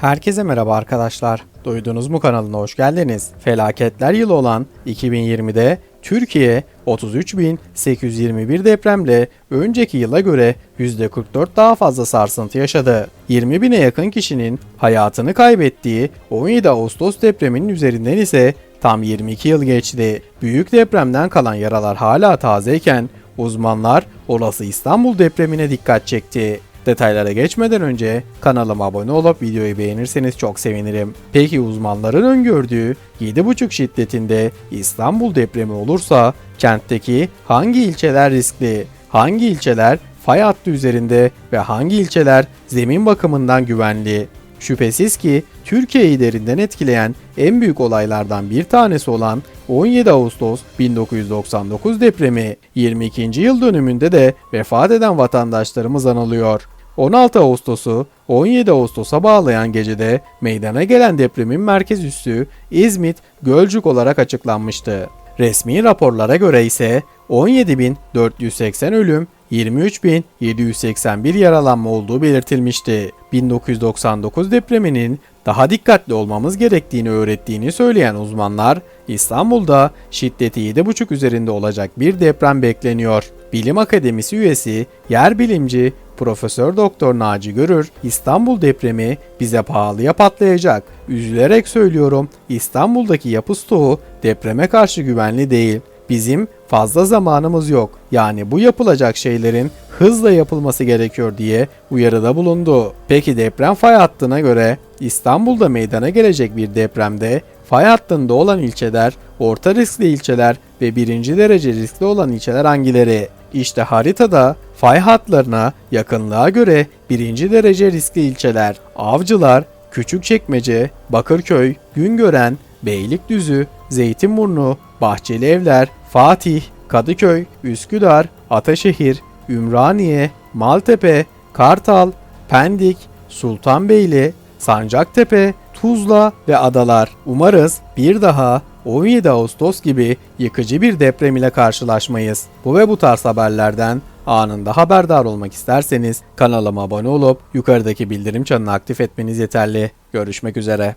Herkese merhaba arkadaşlar. Duydunuz mu kanalına hoş geldiniz. Felaketler yılı olan 2020'de Türkiye 33.821 depremle önceki yıla göre %44 daha fazla sarsıntı yaşadı. 20 bine yakın kişinin hayatını kaybettiği 17 Ağustos depreminin üzerinden ise tam 22 yıl geçti. Büyük depremden kalan yaralar hala tazeyken uzmanlar olası İstanbul depremine dikkat çekti. Detaylara geçmeden önce kanalıma abone olup videoyu beğenirseniz çok sevinirim. Peki uzmanların öngördüğü 7,5 şiddetinde İstanbul depremi olursa kentteki hangi ilçeler riskli? Hangi ilçeler fay hattı üzerinde ve hangi ilçeler zemin bakımından güvenli? Şüphesiz ki Türkiye'yi derinden etkileyen en büyük olaylardan bir tanesi olan 17 Ağustos 1999 depremi 22. yıl dönümünde de vefat eden vatandaşlarımız anılıyor. 16 Ağustos'u 17 Ağustos'a bağlayan gecede meydana gelen depremin merkez üssü İzmit Gölcük olarak açıklanmıştı. Resmi raporlara göre ise 17.480 ölüm, 23.781 yaralanma olduğu belirtilmişti. 1999 depreminin daha dikkatli olmamız gerektiğini öğrettiğini söyleyen uzmanlar, İstanbul'da şiddeti 7.5 üzerinde olacak bir deprem bekleniyor. Bilim Akademisi üyesi, yer bilimci Profesör Doktor Naci Görür, İstanbul depremi bize pahalıya patlayacak. Üzülerek söylüyorum, İstanbul'daki yapı stoğu depreme karşı güvenli değil. Bizim fazla zamanımız yok. Yani bu yapılacak şeylerin hızla yapılması gerekiyor diye uyarıda bulundu. Peki deprem fay hattına göre İstanbul'da meydana gelecek bir depremde fay hattında olan ilçeler, orta riskli ilçeler ve birinci derece riskli olan ilçeler hangileri? İşte haritada fay hatlarına yakınlığa göre birinci derece riskli ilçeler Avcılar, Küçükçekmece, Bakırköy, Güngören, Beylikdüzü, Zeytinburnu, Bahçeli Evler, Fatih, Kadıköy, Üsküdar, Ataşehir, Ümraniye, Maltepe, Kartal, Pendik, Sultanbeyli, Sancaktepe, Tuzla ve Adalar. Umarız bir daha 17 Ağustos gibi yıkıcı bir deprem ile karşılaşmayız. Bu ve bu tarz haberlerden anında haberdar olmak isterseniz kanalıma abone olup yukarıdaki bildirim çanını aktif etmeniz yeterli. Görüşmek üzere.